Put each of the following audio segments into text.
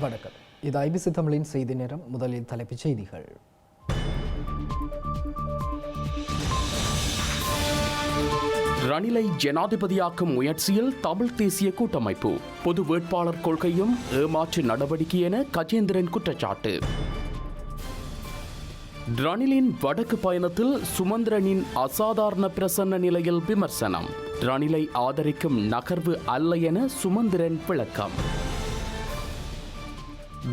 வணக்கம். இது ஐபிசி தமிழின் செய்தி நேரம். முதலில் தலைப்புச் செய்திகள். ரணிலை ஜனாதிபதியாக்கும் முயற்சியில் தமிழ் தேசிய கூட்டமைப்பு. பொது வேட்பாளர் கொள்கையும் ஏமாற்று நடவடிக்கை என கஜேந்திரன் குற்றச்சாட்டு. ரணிலின் வடக்கு பயணத்தில் சுமந்திரனின் அசாதாரண பிரசன்ன நிலையில் விமர்சனம். ரணிலை ஆதரிக்கும் நகர்வு அல்ல என சுமந்திரன் விளக்கம்.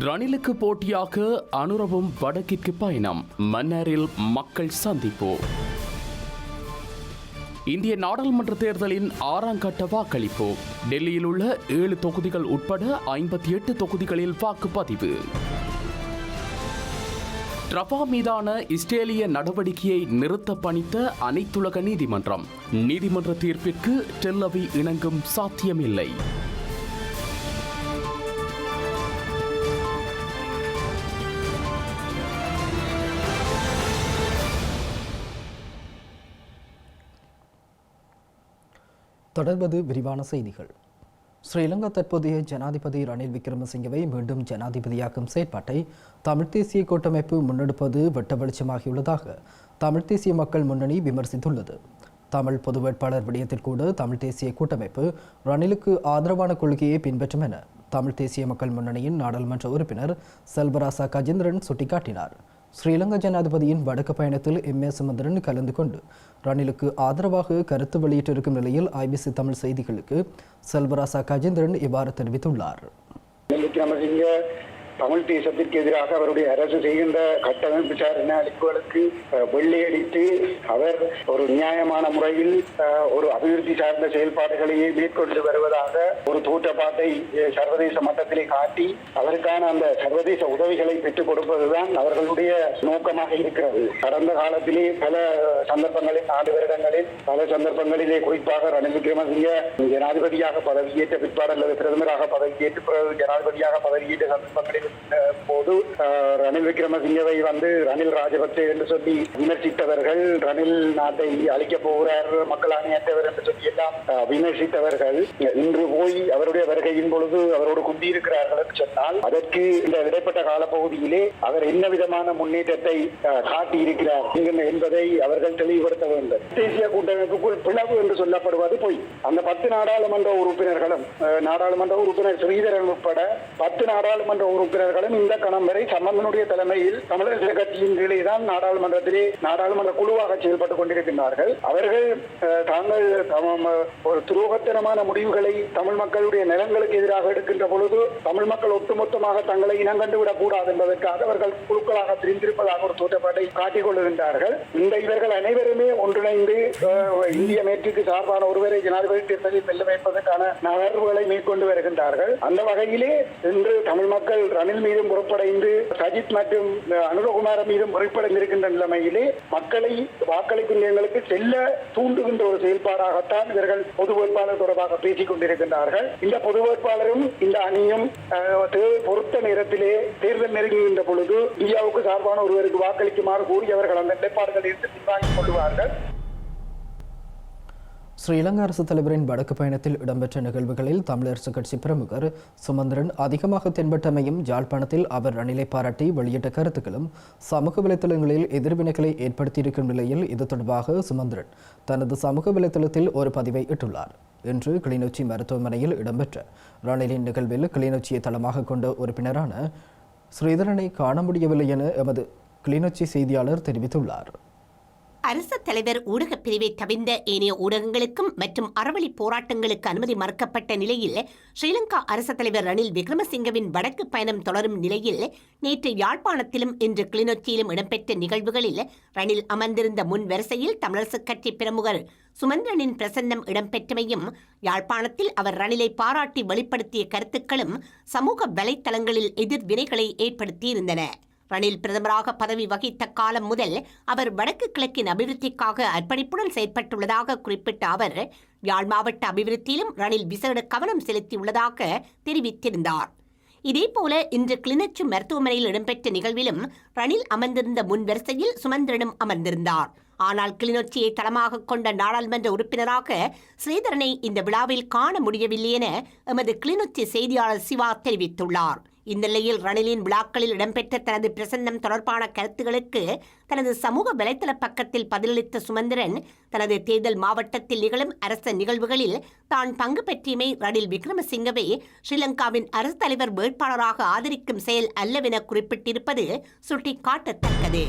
ரணிலுக்கு போட்டியாக அனுரவும் வடக்கிற்கு பயணம். மன்னாரில் மக்கள் சந்திப்பு. இந்திய நாடாளுமன்ற தேர்தலின் ஆறாம் கட்ட வாக்களிப்பு. டெல்லியில் உள்ள ஏழு தொகுதிகள் உட்பட ஐம்பத்தி எட்டு தொகுதிகளில் வாக்குப்பதிவு. ரஃபா மீதான இஸ்ரேலிய நடவடிக்கையை நிறுத்த பணித்த அனைத்துலக நீதிமன்றம். நீதிமன்ற தீர்ப்பிற்கு டெல்லவி இணங்கும் சாத்தியமில்லை. தொடர்வது விரிவான செய்திகள். ஸ்ரீலங்கா தற்போதைய ஜனாதிபதி ரணில் விக்ரமசிங்கவை மீண்டும் ஜனாதிபதியாக்கும் செயற்பாட்டை தமிழ்த் தேசிய கூட்டமைப்பு முன்னெடுப்பது வெட்ட வெளிச்சமாகியுள்ளதாக தமிழ்த் தேசிய மக்கள் முன்னணி விமர்சித்துள்ளது. தமிழ் பொது வேட்பாளர் விடயத்தில் கூட தமிழ் தேசிய கூட்டமைப்பு ரணிலுக்கு ஆதரவான கொள்கையை பின்பற்றும் என தமிழ் தேசிய மக்கள் முன்னணியின் நாடாளுமன்ற உறுப்பினர் செல்வராசா கஜேந்திரன் சுட்டிக்காட்டினார். ஸ்ரீலங்கா ஜனாதிபதியின் வடக்கு பயணத்தில் எம் ஏ சுமந்திரன் கலந்து கொண்டு ரணிலுக்கு ஆதரவாக கருத்து வெளியிட்டிருக்கும் நிலையில் ஐபிசி தமிழ் செய்திகளுக்கு செல்வராசா கஜேந்திரன் இவ்வாறு தெரிவித்துள்ளார். தமிழ் தேசத்திற்கு எதிராக அவருடைய அரசு செய்கின்ற கட்டமைப்பு சார்ந்த அளிப்புகளுக்கு வெள்ளியடித்து வெள்ளையடித்து அவர் ஒரு நியாயமான முறையில் ஒரு அபிவிருத்தி சார்ந்த செயல்பாடுகளையே மேற்கொண்டு வருவதாக ஒரு தோற்றப்பாட்டை சர்வதேச மட்டத்திலே காட்டி அதற்கான அந்த சர்வதேச உதவிகளை பெற்றுக் கொடுப்பதுதான் அவர்களுடைய நோக்கமாக இருக்கிறது. கடந்த காலத்திலே பல சந்தர்ப்பங்களில் நான்கு வருடங்களில் பல சந்தர்ப்பங்களிலே குறிப்பாக ரணில் விக்ரமசிங்க ஜனாதிபதியாக பதவியேற்ற பிற்பாடு அல்லது பிரதமராக பதவியேற்று பிறகு ஜனாதிபதியாக பதவியேற்ற சந்தர்ப்பங்களில் போது ரணில் விக்ரமசிங்கவை வந்து ரணில் ராஜபக்சே என்று சொல்லி விமர்சித்தவர்கள் ரணில் நாட்டை அழிக்கப் போகிறார் மக்கள் அணியற்றவர் என்று சொல்லி எல்லாம் விமர்சித்தவர்கள். இன்று போய் அவருடைய வருகையின் பொழுது அவரோடு குந்தியிருக்கிறார்கள் என்று சொன்னால் அதற்கு இந்த இடைப்பட்ட காலப்பகுதியிலே அவர் என்ன விதமான முன்னேற்றத்தை காட்டியிருக்கிறார் என்பதை அவர்கள் தெளிவுபடுத்த வேண்டும். தேசிய கூட்டமைப்புக்குள் பிளவு என்று சொல்லப்படுவது பொய். அந்த பத்து நாடாளுமன்ற உறுப்பினர்களும் நாடாளுமன்ற உறுப்பினர் ஸ்ரீதரன் உட்பட பத்து நாடாளுமன்ற உறுப்பினர் உறுப்பினர்களும் இந்த கணம் வரை சம்பந்தனுடைய தலைமையில் தமிழக கட்சியின் கீழே தான் நாடாளுமன்றத்திலே நாடாளுமன்ற குழுவாக செயல்பட்டுக் கொண்டிருக்கின்றார்கள். அவர்கள் தாங்கள் ஒரு துரோகத்தனமான முடிவுகளை தமிழ் மக்களுடைய நிலங்களுக்கு எதிராக எடுக்கின்ற பொழுது தமிழ் மக்கள் ஒட்டுமொத்தமாக தங்களை இனங்கண்டு விடக் கூடாது என்பதற்காக அவர்கள் குழுக்களாக பிரிந்திருப்பதாக ஒரு தோற்றப்பாட்டை காட்டிக்கொள்ளுகின்றார்கள் இந்த இவர்கள் அனைவருமே ஒன்றிணைந்து இந்திய மேற்றுக்கு சார்பான ஒருவரை ஜனாதிபதி தேர்தலில் வெல்ல வைப்பதற்கான நகர்வுகளை மேற்கொண்டு வருகின்றார்கள். அந்த வகையிலே இன்று தமிழ் மக்கள் ரணில் மீதும் பொறுப்படைந்து சஜித் மற்றும் அனுரகுமார மீதும் முறைப்படைந்திருக்கின்ற நிலைமையிலே மக்களை வாக்களிப்பு நிலையங்களுக்கு செல்ல தூண்டுகின்ற ஒரு செயல்பாடாகத்தான் இவர்கள் பொது வேட்பாளர் தொடர்பாக பேசிக் கொண்டிருக்கின்றார்கள். இந்த பொது வேட்பாளரும் இந்த அணியும் பொறுத்த நேரத்திலே தேர்தல் நெருங்குகின்ற பொழுது இந்தியாவுக்கு சார்பான ஒருவருக்கு வாக்களிக்குமாறு கூறி அவர்கள் அந்த நிலைப்பாடுகளில் இருந்து பின்வாங்கிக் கொள்வார்கள் ஸ்ரீலங்கா அரசு தலைவரின் வடக்கு பயணத்தில் இடம்பெற்ற நிகழ்வுகளில் தமிழரசுக் கட்சி பிரமுகர் சுமந்திரன் அதிகமாக தென்பட்டமையும் யாழ்ப்பாணத்தில் அவர் ரணிலை பாராட்டி வெளியிட்ட கருத்துக்களும் சமூக வலைத்தளங்களில் எதிர்வினைகளை ஏற்படுத்தியிருக்கும் நிலையில் இது தொடர்பாக சுமந்திரன் தனது சமூக வலைத்தளத்தில் ஒரு பதிவை இட்டுள்ளார். இன்று கிளிநொச்சி மருத்துவமனையில் இடம்பெற்ற ரணிலின் நிகழ்வில் கிளிநொச்சியை தளமாக கொண்ட உறுப்பினரான ஸ்ரீதரனை காண முடியவில்லை என எமது கிளிநொச்சி செய்தியாளர் தெரிவித்துள்ளார். அரச தலைவர் ஊடகப் பிரிவை தவிர்ந்த ஏனைய ஊடகங்களுக்கும் மற்றும் அறவழி போராட்டங்களுக்கு அனுமதி மறுக்கப்பட்ட நிலையில் ஸ்ரீலங்கா அரச தலைவர் ரணில் விக்ரமசிங்கவின் வடக்கு பயணம் தொடரும் நிலையில் நேற்று யாழ்ப்பாணத்திலும் இன்று கிளிநொச்சியிலும் இடம்பெற்ற நிகழ்வுகளில் ரணில் அமர்ந்திருந்த முன் வரிசையில் தமிழரசுக் கட்சி பிரமுகர் சுமந்திரனின் பிரசன்னம் இடம்பெற்றமையும் யாழ்ப்பாணத்தில் அவர் ரணிலை பாராட்டி வெளிப்படுத்திய கருத்துக்களும் சமூக வலைத்தளங்களில் எதிர்வினைகளை ஏற்படுத்தியிருந்தன. ரணில் பிரதமராக பதவி வகித்த காலம் முதல் அவர் வடக்கு கிழக்கின் அபிவிருத்திக்காக அர்ப்பணிப்புடன் செயற்பட்டுள்ளதாக குறிப்பிட்ட அவர் யாழ் மாவட்ட அபிவிருத்தியிலும் ரணில் விசேட கவனம் செலுத்தியுள்ளதாக தெரிவித்திருந்தார். இதேபோல இன்று கிளிநொச்சி மருத்துவமனையில் இடம்பெற்ற நிகழ்விலும் ரணில் அமர்ந்திருந்த முன் வரிசையில் சுமந்திரனும் அமர்ந்திருந்தார். ஆனால் கிளிநொச்சியை தளமாக கொண்ட நாடாளுமன்ற உறுப்பினராக ஸ்ரீதரனை இந்த விழாவில் காண முடியவில்லை என எமது கிளிநொச்சி செய்தியாளர் சிவா தெரிவித்துள்ளார். இந்நிலையில் ரணிலின் விழாக்களில் இடம்பெற்ற தனது பிரசன்னம் தொடர்பான கருத்துகளுக்கு தனது சமூக வலைதள பக்கத்தில் பதிலளித்த சுமந்திரன் தனது தேர்தல் மாவட்டத்தில் நிகழும் அரச நிகழ்வுகளில் தான் பங்கு பெற்றமை ரணில் விக்ரமசிங்கவை ஸ்ரீலங்காவின் அரசு தலைவர் வேட்பாளராக ஆதரிக்கும் செயல் அல்லவென குறிப்பிட்டிருப்பது சுட்டிக்காட்டத்தக்கது.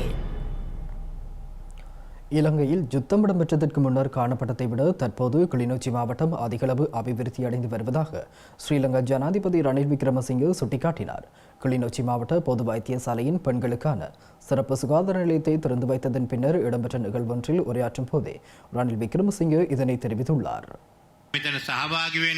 இலங்கையில் யுத்தம் இடம்பெற்றதற்கு முன்னர் காணப்பட்டதை விட தற்போது கிளிநொச்சி மாவட்டம் அதிகளவு அபிவிருத்தி அடைந்து வருவதாக ஸ்ரீலங்கா ஜனாதிபதி ரணில் விக்ரமசிங்கே சுட்டிக்காட்டினார். கிளிநொச்சி மாவட்ட பொது வைத்தியசாலையின் பெண்களுக்கான சிறப்பு சுகாதார நிலையத்தை திறந்து வைத்ததன் பின்னர் இடம்பெற்ற நிகழ்வொன்றில் உரையாற்றும் போதே ரணில் விக்ரமசிங்கே இதனை தெரிவித்துள்ளார்.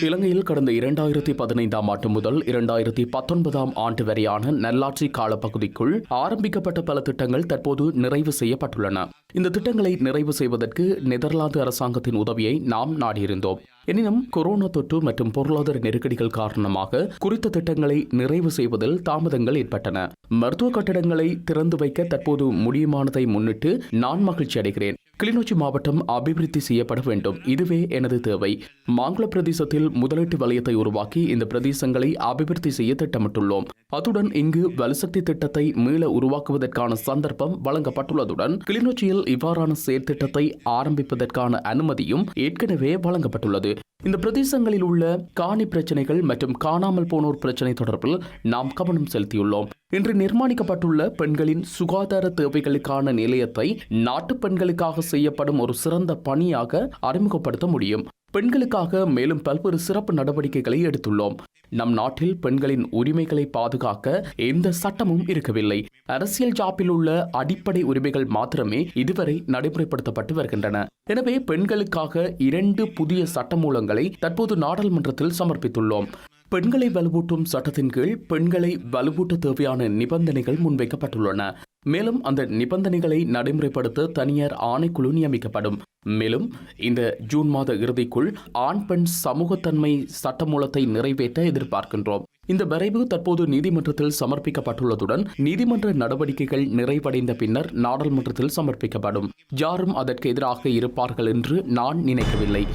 இலங்கையில் கடந்த இரண்டாயிரத்தி பதினைந்தாம் ஆண்டு முதல் இரண்டாயிரத்தி பத்தொன்பதாம் ஆண்டு வரையான நல்லாட்சி காலப்பகுதிக்குள் ஆரம்பிக்கப்பட்ட பல திட்டங்கள் தற்போது நிறைவு செய்யப்பட்டுள்ளன. இந்த திட்டங்களை நிறைவு செய்வதற்கு நெதர்லாந்து அரசாங்கத்தின் உதவியை நாம் நாடியிருந்தோம். எனினும் கொரோனா தொற்று மற்றும் பொருளாதார நெருக்கடிகள் காரணமாக குறித்த திட்டங்களை நிறைவு செய்வதில் தாமதங்கள் ஏற்பட்டன. மருத்துவ கட்டடங்களை திறந்து வைக்க தற்போது முடியுமானதை முன்னிட்டு நான் மகிழ்ச்சி அடைகிறேன் கிளிநொச்சி மாவட்டம் அபிவிருத்தி செய்யப்பட வேண்டும். இதுவே எனது தேவை. மாங்குள பிரதேசத்தில் முதலீட்டு வலயத்தை உருவாக்கி இந்த பிரதேசங்களை அபிவிருத்தி செய்ய திட்டமிட்டுள்ளோம். அத்துடன் இங்கு வலுசக்தி திட்டத்தை மீள உருவாக்குவதற்கான சந்தர்ப்பம் வழங்கப்பட்டுள்ளதுடன் கிளிநொச்சியில் இவ்வாறான செயற்திட்டத்தை ஆரம்பிப்பதற்கான அனுமதியும் ஏற்கனவே வழங்கப்பட்டுள்ளது. இந்த பிரதேசங்களில் உள்ள காணி பிரச்சனைகள் மற்றும் காணாமல் போனோர் பிரச்சனை தொடர்பில் நாம் கவனம் செலுத்தியுள்ளோம். இன்று நிர்மாணிக்கப்பட்டுள்ள பெண்களின் சுகாதார தேவைகளுக்கான நிலையத்தை நாட்டு பெண்களுக்காக செய்யப்படும் ஒரு சிறந்த பணியாக அறிமுகப்படுத்த முடியும். பெண்களுக்காக மேலும் பல்வேறு சிறப்பு நடவடிக்கைகளை எடுத்துள்ளோம். நம் நாட்டில் பெண்களின் உரிமைகளை பாதுகாக்க எந்த சட்டமும் இருக்கவில்லை. அரசியல் ஜாப்பில் உள்ள அடிப்படை உரிமைகள் மாத்திரமே இதுவரை நடைமுறைப்படுத்தப்பட்டு வருகின்றன. எனவே பெண்களுக்காக இரண்டு புதிய சட்டமூலங்களை தற்போது நாடாளுமன்றத்தில் சமர்ப்பித்துள்ளோம். பெண்களை வலுவூட்டும் சட்டத்தின் கீழ் பெண்களை வலுவூட்ட தேவையான நிபந்தனைகள் முன்வைக்கப்பட்டுள்ளன. மேலும் அந்த நிபந்தனைகளை நடைமுறைப்படுத்த தனியார் ஆணைக்குழு நியமிக்கப்படும். மேலும் இந்த ஜூன் மாத இறுதிக்குள் ஆண் பெண் சமூகத்தன்மை சட்டமூலத்தை நிறைவேற்ற எதிர்பார்க்கின்றோம். இந்த வரைவு தற்போது நீதிமன்றத்தில் சமர்ப்பிக்கப்பட்டுள்ளதுடன் நீதிமன்ற நடவடிக்கைகள் நிறைவடைந்த பின்னர் நாடாளுமன்றத்தில் சமர்ப்பிக்கப்படும். யாரும் அதற்கு எதிராக இருப்பார்கள் என்று நான் நினைக்கவில்லை.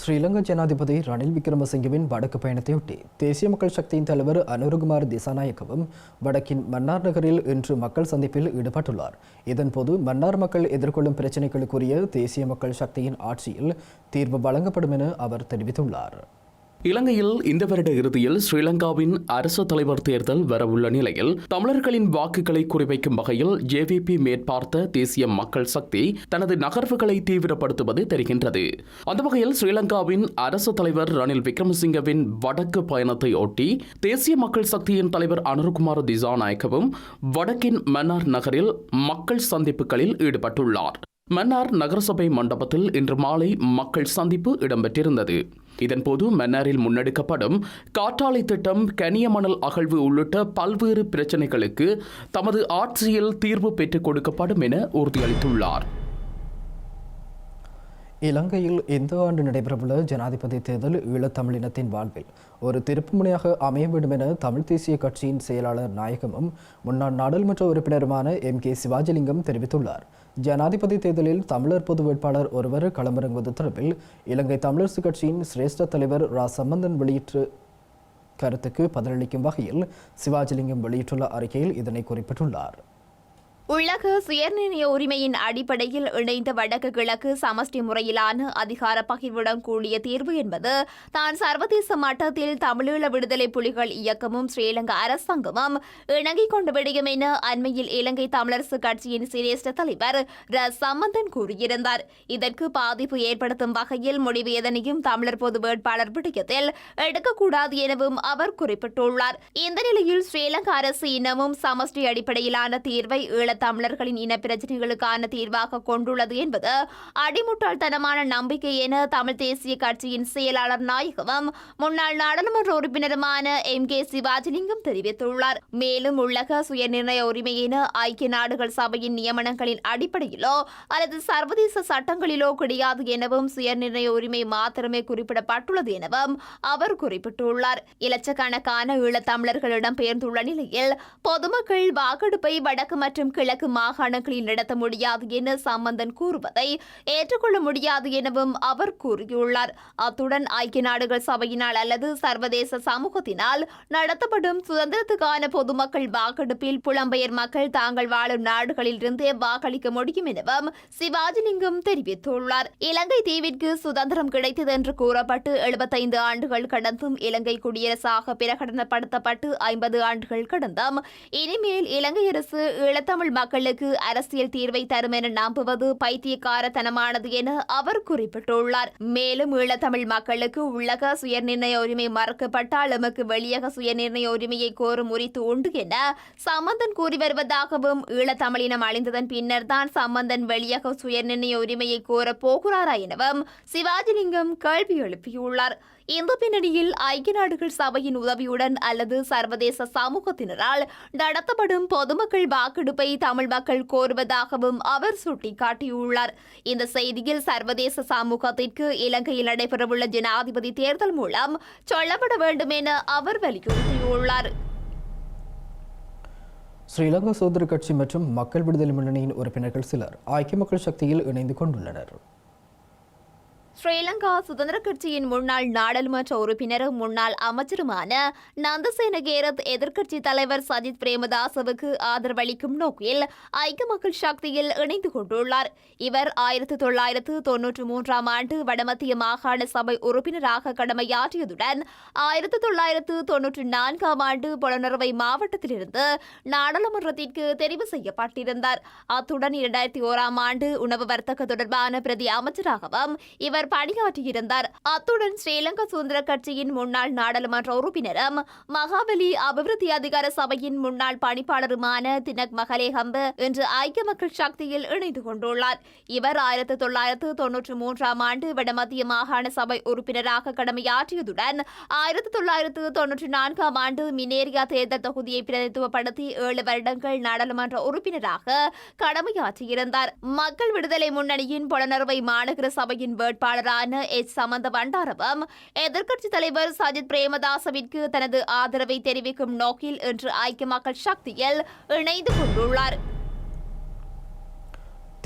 ஸ்ரீலங்கா ஜனாதிபதி ரணில் விக்ரமசிங்கவின் வடக்கு பயணத்தையொட்டி தேசிய மக்கள் சக்தியின் தலைவர் அனுருகுமார் திசாநாயக்கவும் வடக்கின் மன்னார் நகரில் இன்று மக்கள் சந்திப்பில் ஈடுபட்டுள்ளார். இதன்போது மன்னார் மக்கள் எதிர்கொள்ளும் பிரச்சினைகளுக்குரிய தேசிய மக்கள் சக்தியின் ஆட்சியில் தீர்வு வழங்கப்படும் என அவர் தெரிவித்துள்ளார். இலங்கையில் இந்த வருட இறுதியில் ஸ்ரீலங்காவின் அரசு தலைவர் தேர்தல் வரவுள்ள நிலையில் தமிழர்களின் வாக்குகளை குறிவைக்கும் வகையில் ஜேவிபி மேற்பார்த்த தேசிய மக்கள் சக்தி தனது நகர்வுகளை தீவிரப்படுத்துவது தெரிகின்றது. அந்த வகையில் ஸ்ரீலங்காவின் அரசு தலைவர் ரணில் விக்ரமசிங்கவின் வடக்கு பயணத்தை ஒட்டி தேசிய மக்கள் சக்தியின் தலைவர் அனுர்குமார் திசாநாயக்கவும் வடக்கின் மன்னார் நகரில் மக்கள் சந்திப்புகளில் ஈடுபட்டுள்ளார். மன்னார் நகரசபை மண்டபத்தில் இன்று மாலை மக்கள் சந்திப்பு இடம்பெற்றிருந்தது. இதன்போது மன்னாரில் முன்னெடுக்கப்படும் காற்றாலை திட்டம் கனியமணல் அகழ்வு உள்ளிட்ட பல்வேறு பிரச்சினைகளுக்கு தமது ஆட்சியில் தீர்வு பெற்றுக் கொடுக்கப்படும் என உறுதியளித்துள்ளார். இலங்கையில் இந்த ஆண்டு நடைபெறவுள்ள ஜனாதிபதி தேர்தல் ஈழத்தமிழினத்தின் வாழ்வில் ஒரு திருப்புமுனையாக அமைய வேண்டும் என தமிழ் தேசிய கட்சியின் செயலாளர் நாயகமும் முன்னாள் நாடாளுமன்ற உறுப்பினருமான எம். கே. சிவாஜிலிங்கம் தெரிவித்துள்ளார். ஜனாதிபதி தேர்தலில் தமிழர் பொது வேட்பாளர் ஒருவர் களமிறங்குவது தொடர்பில் இலங்கை தமிழரசு கட்சியின் சிரேஷ்ட தலைவர் ரா. சம்பந்தன் வெளியிட்டு கருத்துக்கு பதிலளிக்கும் வகையில் சிவாஜிலிங்கம் வெளியிட்டுள்ள அறிக்கையில் இதனை குறிப்பிட்டுள்ளார். உலக சுயநிர்ணய உரிமையின் அடிப்படையில் இணைந்த வடக்கு கிழக்கு சமஷ்டி முறையிலான அதிகார பகிர்வுடன் கூடிய தீர்வு என்பது தான் சர்வதேச மட்டத்தில் தமிழீழ விடுதலை புலிகள் இயக்கமும் ஸ்ரீலங்கா அரசாங்கமும் இணங்கிக் கொண்டு விடியும் என அண்மையில் இலங்கை தமிழரசு கட்சியின் சிரேஷ்ட தலைவர் ர சம்பந்தன் கூறியிருந்தார். இதற்கு பாதிப்பு ஏற்படுத்தும் வகையில் முடிவு எதனையும் தமிழர் பொது வேட்பாளர் விடயத்தில் எடுக்கக்கூடாது எனவும் அவர் குறிப்பிட்டுள்ளார். இந்த நிலையில் ஸ்ரீலங்கா அரசு இன்னமும் சமஷ்டி அடிப்படையிலான தீர்வை ஈழத் தமிழர்களின் இன பிரச்சனைகளுக்கான தீர்வாக கொண்டுள்ளது என்பது அடிமுட்டாள்தனமான நம்பிக்கை என தமிழ் தேசிய கட்சியின் செயலாளர் நாயகமும் முன்னாள் நாடாளுமன்ற உறுப்பினருமான எம் கே சிவாஜிலிங்கம் தெரிவித்துள்ளார். மேலும் உள்ளக சுயநிர்ணய உரிமை என ஐக்கிய நாடுகள் சபையின் நியமனங்களின் அடிப்படையிலோ அல்லது சர்வதேச சட்டங்களிலோ கிடையாது எனவும் சுயநிர்ணய உரிமை மாத்திரமே குறிப்பிடப்பட்டுள்ளது எனவும் அவர் குறிப்பிட்டுள்ளார். இலட்சக்கணக்கான ஈழத்தமிழர்களிடம் பெயர்ந்துள்ள நிலையில் பொதுமக்கள் வாக்கெடுப்பை வடக்கு மற்றும் கிழக்கு கிழக்கு மாகாணங்களில் நடத்த முடியாது என சம்பந்தன் கூறுவதை ஏற்றுக்கொள்ள முடியாது எனவும் அவர் கூறியுள்ளார். அத்துடன் ஐக்கிய நாடுகள் சபையினால் அல்லது சர்வதேச சமூகத்தினால் நடத்தப்படும் சுதந்திரத்துக்கான பொதுமக்கள் வாக்கெடுப்பில் புலம்பெயர் மக்கள் தாங்கள் வாழும் நாடுகளில் இருந்தே வாக்களிக்க முடியும் எனவும் சிவாஜிலிங்கம் தெரிவித்துள்ளார். இலங்கை தீவிற்கு சுதந்திரம் கிடைத்தது என்று கூறப்பட்டு எழுபத்தைந்து ஆண்டுகள் கடந்தும் இலங்கை குடியரசாக பிரகடனப்படுத்தப்பட்டு ஐம்பது ஆண்டுகள் கடந்தும் இனிமேல் இலங்கை அரசு ஈழத்தமிழ் மக்களுக்கு அரசியல் தீர்வை தரும் என நம்புவது பைத்தியக்காரத்தனமானது என அவர் குறிப்பிட்டுள்ளார். மேலும் ஈழத்தமிழ் மக்களுக்கு உள்ளக சுயநிர்ணய உரிமை மறுக்கப்பட்டால் எமக்கு வெளியக சுயநிர்ணய உரிமையை கோரும் உரித்து உண்டு என சம்பந்தன் கூறி வருவதாகவும் ஈழத்தமிழினம் அழிந்ததன் பின்னர் தான் சம்பந்தன் வெளியக சுயநிர்ணய உரிமையை கோரப் போகிறாரா எனவும் சிவாஜிலிங்கம் கேள்வி எழுப்பியுள்ளார். இந்த பின்னணியில் ஐக்கிய நாடுகள் சபையின் உதவியுடன் அல்லது சர்வதேச சமூகத்தினரால் நடத்தப்படும் பொதுமக்கள் வாக்கெடுப்பை தமிழ் மக்கள் கோருவதாகவும் அவர் சுட்டிக்காட்டியுள்ளார். இந்த செய்தியில் சர்வதேச சமூகத்திற்கு இலங்கையில் நடைபெறவுள்ள ஜனாதிபதி தேர்தல் மூலம் சொல்லப்பட வேண்டும் என அவர் வலியுறுத்தியுள்ளார். ஸ்ரீலங்கா சுதந்திர கட்சி மற்றும் மக்கள் விடுதலை முன்னணியின் உறுப்பினர்கள் சிலர் ஐக்கிய மக்கள் சக்தியில் இணைந்து கொண்டுள்ளனர். ஸ்ரீலங்கா சுதந்திர கட்சியின் முன்னாள் நாடாளுமன்ற உறுப்பினரும் முன்னாள் அமைச்சருமான நந்தசேன கேரத் எதிர்க்கட்சி தலைவர் சஜித் பிரேமதாசவுக்கு ஆதரவளிக்கும் நோக்கில் ஐக்கிய மக்கள் சக்தியில் இணைந்து கொண்டுள்ளார். இவர் ஆயிரத்தி தொள்ளாயிரத்து தொன்னூற்று மூன்றாம் ஆண்டு வடமத்திய மாகாண சபை உறுப்பினராக கடமையாற்றியதுடன் ஆயிரத்தி தொள்ளாயிரத்து தொன்னூற்று நான்காம் ஆண்டு புலனறுவை மாவட்டத்திலிருந்து நாடாளுமன்றத்திற்கு தெரிவு செய்யப்பட்டிருந்தார். அத்துடன் இரண்டாயிரத்தி ஓராம் ஆண்டு உணவு வர்த்தக தொடர்பான பிரதி அமைச்சராகவும் இவர் பணியாற்றியிருந்தார். அத்துடன் ஸ்ரீலங்கா சுதந்திர கட்சியின் முன்னாள் நாடாளுமன்ற உறுப்பினரும் மகாபலி அபிவிருத்தி அதிகார சபையின் முன்னாள் பணிப்பாளருமான தினக் மகலேஹம்ப இன்று ஐக்கிய மக்கள் சக்தியில் இணைந்து கொண்டுள்ளார். இவர் ஆயிரத்தி தொள்ளாயிரத்து தொன்னூற்றி மூன்றாம் ஆண்டு வடமத்திய மாகாண சபை உறுப்பினராக கடமையாற்றியதுடன் ஆயிரத்தி தொள்ளாயிரத்து தொன்னூற்றி நான்காம் ஆண்டு மினேரியா தேர்தல் தொகுதியை பிரதித்துவப்படுத்தி ஏழு வருடங்கள் நாடாளுமன்ற உறுப்பினராக கடமையாற்றியிருந்தார். மக்கள் விடுதலை முன்னணியின் புலனறுவை மாநகர சபையின் வேட்பாளரான எச் சமந்த பண்டாரவும் எதிர்க்கட்சித் தலைவர் சஜித் பிரேமதாசவிற்கு தனது ஆதரவை தெரிவிக்கும் நோக்கில் இன்று ஐக்கிய மக்கள் சக்தியில் இணைந்து கொண்டுள்ளார்.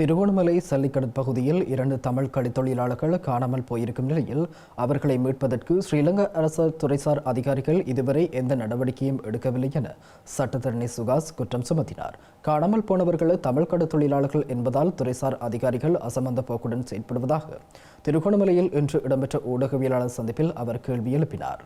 திருகோணமலை சல்லிக்கடல் பகுதியில் இரண்டு தமிழ் கடித்தொழிலாளர்கள் காணாமல் போயிருக்கும் நிலையில் அவர்களை மீட்பதற்கு ஸ்ரீலங்கா அரசு துறைசார் அதிகாரிகள் இதுவரை எந்த நடவடிக்கையும் எடுக்கவில்லை என சட்டத்தரணி சுகாஸ் குற்றம் சுமத்தினார். காணாமல் போனவர்கள் தமிழ் கடத்தொழிலாளர்கள் என்பதால் துறைசார் அதிகாரிகள் அசமந்த போக்குடன் செயல்படுவதாக திருகோணமலையில் இன்று இடம்பெற்ற ஊடகவியலாளர் சந்திப்பில் அவர் கேள்வி எழுப்பினார்.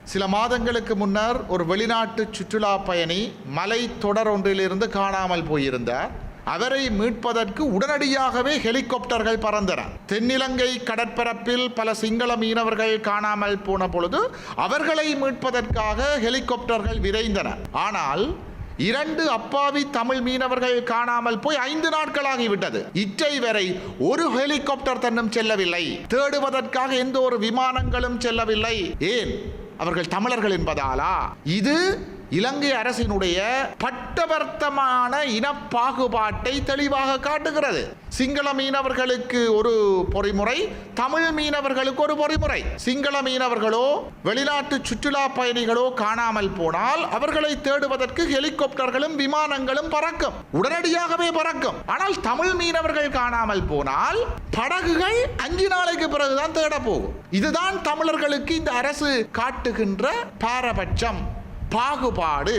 சில மாதங்களுக்கு முன்னர் ஒரு வெளிநாட்டு சுற்றுலா பயணி மலை தொடர் ஒன்றிலிருந்து காணாமல் போயிருந்தார். அவரை மீட்பதற்கு உடனடியாகவே ஹெலிகாப்டர்கள் பறந்தன. தென்னிலங்கை கடற்பரப்பில் பல சிங்கள மீனவர்கள் காணாமல் போன பொழுது அவர்களை மீட்பதற்காக ஹெலிகாப்டர்கள் விரைந்தன. ஆனால் இரண்டு அப்பாவி தமிழ் மீனவர்கள் காணாமல் போய் ஐந்து நாட்களாகிவிட்டது. இற்றை வரை ஒரு ஹெலிகாப்டர் தன்னும் செல்லவில்லை. தேடுவதற்காக எந்த ஒரு விமானங்களும் செல்லவில்லை. ஏன்? அவர்கள் தமிழர்கள் என்பதாலா? இது இலங்கை அரசினுடைய பட்டவர்த்தமான இனப்பாகுபாட்டை தெளிவாக காட்டுகிறது. சிங்கள மீனவர்களுக்கு ஒரு பொறிமுறை தமிழ் மீனவர்களுக்கு ஒரு பொறிமுறை. சிங்கள மீனவர்களோ வெளிநாட்டு சுற்றுலா பயணிகளோ காணாமல் போனால் அவர்களை தேடுவதற்கு ஹெலிகாப்டர்களும் விமானங்களும் பறக்கும். உடனடியாகவே பறக்கும். ஆனால் தமிழ் மீனவர்கள் காணாமல் போனால் படகுகள் அஞ்சு நாளைக்கு பிறகுதான் தேட போகும் இதுதான் தமிழர்களுக்கு இந்த அரசு காட்டுகின்ற பாரபட்சம். பாகுபாடு.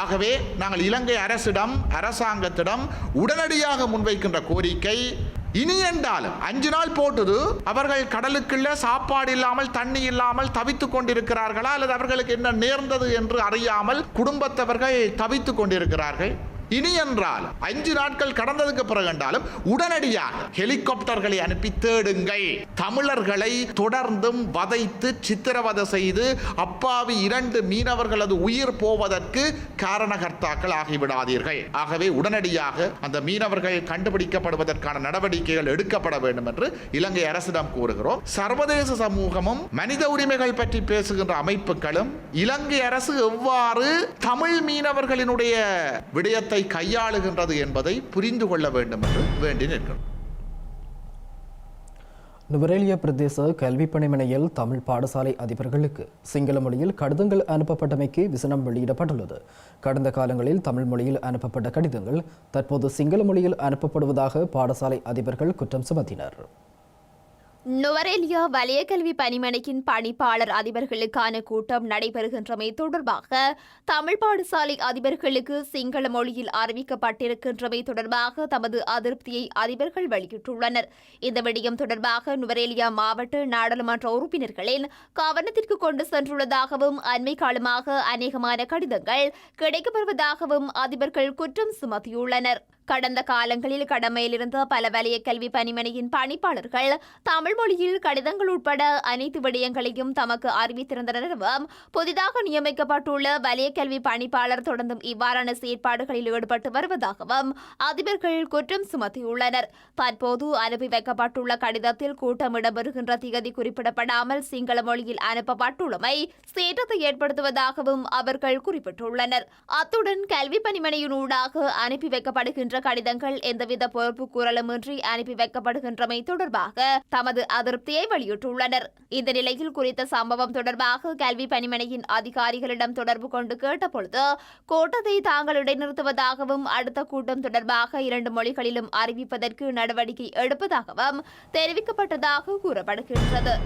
ஆகவே நாங்கள் இலங்கை அரசிடம் அரசாங்கத்திடம் உடனடியாக முன்வைக்கின்ற கோரிக்கை இனி என்றாலும் அஞ்சு நாள் போட்டது அவர்கள் கடலுக்குள்ள சாப்பாடு இல்லாமல் தண்ணி இல்லாமல் தவித்துக் கொண்டிருக்கிறார்களா? அல்லது அவர்களுக்கு என்ன நேர்ந்தது என்று அறியாமல் குடும்பத்தவர்கள் தவித்துக் கொண்டிருக்கிறார்கள்? இனி என்றால் அஞ்சு நாட்கள் கடந்ததுக்கு பிறகு என்றாலும் உடனடியாக ஹெலிகாப்டர்களை அனுப்பி தேடுங்கள். தமிழர்களை தொடர்ந்தும் வதைத்து சித்திரவதை செய்து அப்பாவி இரண்டு மீனவர்களது உயிர் போவதற்கு காரணகர்த்தாக்கள் ஆகிவிடாதீர்கள். ஆகவே உடனடியாக அந்த மீனவர்கள் கண்டுபிடிக்கப்படுவதற்கான நடவடிக்கைகள் எடுக்கப்பட வேண்டும் என்று இலங்கை அரசிடம் கூறுகிறோம். சர்வதேச சமூகமும் மனித உரிமைகள் பற்றி பேசுகின்ற அமைப்புகளும் இலங்கை அரசு எவ்வாறு தமிழ் மீனவர்களினுடைய விடயத்தை கையாளுகின்றது என்பதை புரிந்து கொள்ள வேண்டும் என்று வேண்டி நிற்கிறோம் நுவரேலியா பிரதேச கல்வி பணிமனையில் தமிழ் பாடசாலை அதிபர்களுக்கு சிங்கள மொழியில் கடிதங்கள் அனுப்பப்பட்டமைக்கு விசனம் வெளியிடப்பட்டுள்ளது. கடந்த காலங்களில் தமிழ் மொழியில் அனுப்பப்பட்ட கடிதங்கள் தற்போது சிங்கள மொழியில் அனுப்பப்படுவதாக பாடசாலை அதிபர்கள் குற்றம் சுமத்தினர். நுவரேலியா வலய கல்வி பணிமனையின் பணிப்பாளர் அதிபர்களுக்கான கூட்டம் நடைபெறுகின்றமை தொடர்பாக தமிழ் பாடசாலை அதிபர்களுக்கு சிங்கள மொழியில் அறிவிக்கப்பட்டிருக்கின்றமை தொடர்பாக தமது அதிருப்தியை அதிபர்கள் வெளியிட்டுள்ளனர். இந்த விடயம் தொடர்பாக நுவரேலியா மாவட்ட நாடாளுமன்ற உறுப்பினர்களின் கவனத்திற்கு கொண்டு சென்றுள்ளதாகவும் அண்மை காலமாக அநேகமான கடிதங்கள் கிடைக்கப்பெறுவதாகவும் அதிபர்கள் குற்றம் சுமத்தியுள்ளனர். கடந்த காலங்களில் கடமையிலிருந்த பல வலய கல்வி பணிமனையின் பணிப்பாளர்கள் தமிழ் மொழியில் கடிதங்கள் உட்பட அனைத்து விடயங்களையும் தமக்கு அறிவித்திருந்தனர் எனவும் புதிதாக நியமிக்கப்பட்டுள்ள வலய கல்வி பணிப்பாளர் தொடர்ந்தும் இவ்வாறான செயற்பாடுகளில் ஈடுபட்டு வருவதாகவும் அதிபர்கள் குற்றம் சுமத்தியுள்ளனர். தற்போது அனுப்பி வைக்கப்பட்டுள்ள கடிதத்தில் கூட்டம் இடம்பெறுகின்ற திகதி குறிப்பிடப்படாமல் சிங்கள மொழியில் அனுப்பப்பட்டுள்ளமை சேற்றத்தை ஏற்படுத்துவதாகவும் அவர்கள் குறிப்பிட்டுள்ளனர். அத்துடன் கல்வி பணிமனையினூடாக அனுப்பி வைக்கப்படுகின்ற கடிதங்கள் எந்தவித பொறுப்பு கூறலுமின்றி அனுப்பி வைக்கப்படுகின்றமை தொடர்பாக தமது அதிருப்தியை வெளியிட்டுள்ளனர். இந்த நிலையில் குறித்த சம்பவம் தொடர்பாக கல்வி பணிமனையின் அதிகாரிகளிடம் தொடர்பு கொண்டு கேட்டபொழுது கூட்டத்தை தாங்கள் இடைநிறுத்துவதாகவும் அடுத்த கூட்டம் தொடர்பாக இரண்டு மொழிகளிலும் அறிவிப்பதற்கு நடவடிக்கை எடுப்பதாகவும் தெரிவிக்கப்பட்டதாக கூறப்படுகின்றது.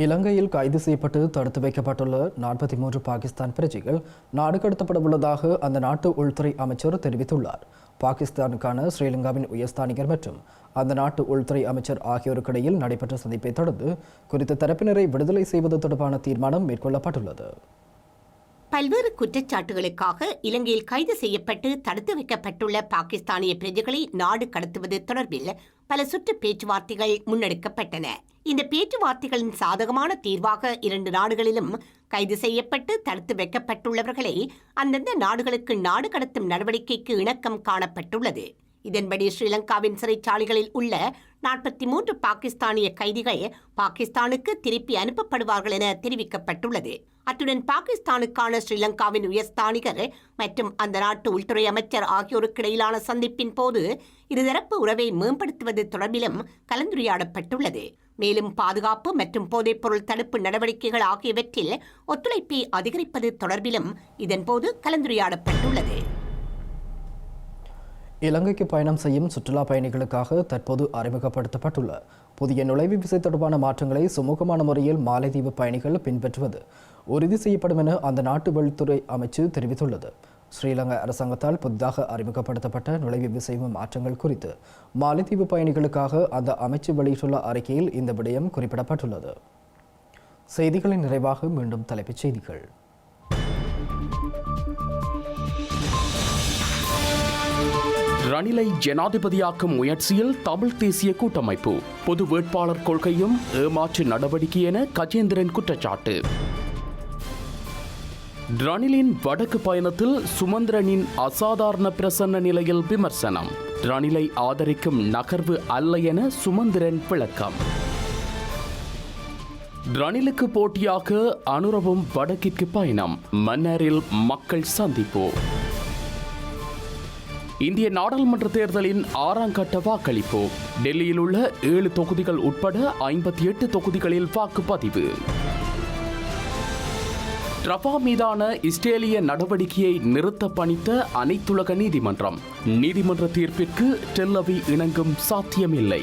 இலங்கையில் கைது செய்யப்பட்டு தடுத்து வைக்கப்பட்டுள்ள நாற்பத்தி மூன்று பாகிஸ்தான் பிரஜைகள் நாடு கடத்தப்பட உள்ளதாக அந்த நாட்டு உள்துறை அமைச்சர் தெரிவித்துள்ளார். பாகிஸ்தானுக்கான ஸ்ரீலங்காவின் உயர்ஸ்தானிகர் மற்றும் அந்த நாட்டு உள்துறை அமைச்சர் ஆகியோருக்கிடையில் நடைபெற்ற சந்திப்பை தொடர்ந்து குறித்த தரப்பினரை விடுதலை செய்வது தொடர்பான தீர்மானம் மேற்கொள்ளப்பட்டுள்ளது. பல்வேறு குற்றச்சாட்டுகளுக்காக இலங்கையில் கைது செய்யப்பட்டு தடுத்து வைக்கப்பட்டுள்ள பாகிஸ்தானிய பிரஜைகளை நாடு கடத்துவது தொடர்பில் பல சுற்று பேச்சுவார்த்தைகள் முன்னெடுக்கப்பட்டன. இந்த பேச்சுவார்த்தைகளின் சாதகமான தீர்வாக இரண்டு நாடுகளிலும் கைது செய்யப்பட்டு தடுத்து வைக்கப்பட்டுள்ளவர்களை அந்தந்த நாடுகளுக்கு நாடு கடத்தும் நடவடிக்கைக்கு இணக்கம் காணப்பட்டுள்ளது. இதன்படி ஸ்ரீலங்காவின் சிறைச்சாலைகளில் உள்ள நாற்பத்தி மூன்று பாகிஸ்தானிய கைதிகள் பாகிஸ்தானுக்கு திருப்பி அனுப்பப்படுவார்கள் என தெரிவிக்கப்பட்டுள்ளது. அத்துடன் பாகிஸ்தானுக்கான ஸ்ரீலங்காவின் உயர்ஸ்தானிகர் மற்றும் அந்த நாட்டு உள்துறை அமைச்சர் ஆகியோருக்கிடையிலான சந்திப்பின் போது இருதரப்பு உறவை மேம்படுத்துவது தொடர்பிலும் கலந்துரையாடப்பட்டுள்ளது. மேலும் பாதுகாப்பு மற்றும் போதைப்பொருள் தடுப்பு நடவடிக்கைகள் ஆகியவற்றில் ஒத்துழைப்பை அதிகரிப்பது தொடர்பிலும் இதன்போது கலந்துரையாடப்பட்டுள்ளது. இலங்கைக்கு பயணம் செய்யும் சுற்றுலா பயணிகளுக்காக தற்போது அறிமுகப்படுத்தப்பட்டுள்ள புதிய நுழைவு விசை தொடர்பான மாற்றங்களை சுமூகமான முறையில் மாலைதீவு பயணிகள் பின்பற்றுவது உறுதி செய்யப்படும் என அந்த நாட்டு வழித்துறை அமைச்சு தெரிவித்துள்ளது. ஸ்ரீலங்கா அரசாங்கத்தால் புதிதாக அறிமுகப்படுத்தப்பட்ட நுழைவு விசைவு மாற்றங்கள் குறித்து மாலைதீவு பயணிகளுக்காக அந்த அமைச்சு வெளியிட்டுள்ள அறிக்கையில் இந்த விடயம் குறிப்பிடப்பட்டுள்ளது. செய்திகளின் நிறைவாக மீண்டும் தலைப்புச் செய்திகள். ரணிலை ஜனாதிபதியாக்கும் முயற்சியில் தமிழ் தேசிய கூட்டமைப்பு. பொது வேட்பாளர் கொள்கையும் ஏமாற்று நடவடிக்கை என கஜேந்திரன் குற்றச்சாட்டு. ரணிலின் வடக்கு பயணத்தில் சுமந்திரனின் அசாதாரண பிரசன்ன நிலையில் விமர்சனம். ரணிலை ஆதரிக்கும் நகர்வு அல்ல என சுமந்திரன் விளக்கம். ரணிலுக்கு போட்டியாக அனுரவும் வடக்கிற்கு பயணம். மன்னரில் மக்கள் சந்திப்பு. இந்திய நாடாளுமன்ற தேர்தலின் ஆறாம் கட்ட வாக்களிப்பு. டெல்லியில் உள்ள ஏழு தொகுதிகள் உட்பட ஐம்பத்தி எட்டு தொகுதிகளில் வாக்குப்பதிவு. ரஃபா மீதான இஸ்ரேலிய நடவடிக்கையை நிறுத்த பணித்த அனைத்துலக நீதிமன்றம். நீதிமன்ற தீர்ப்பிற்கு டெல்லவி இணங்கும் சாத்தியமில்லை.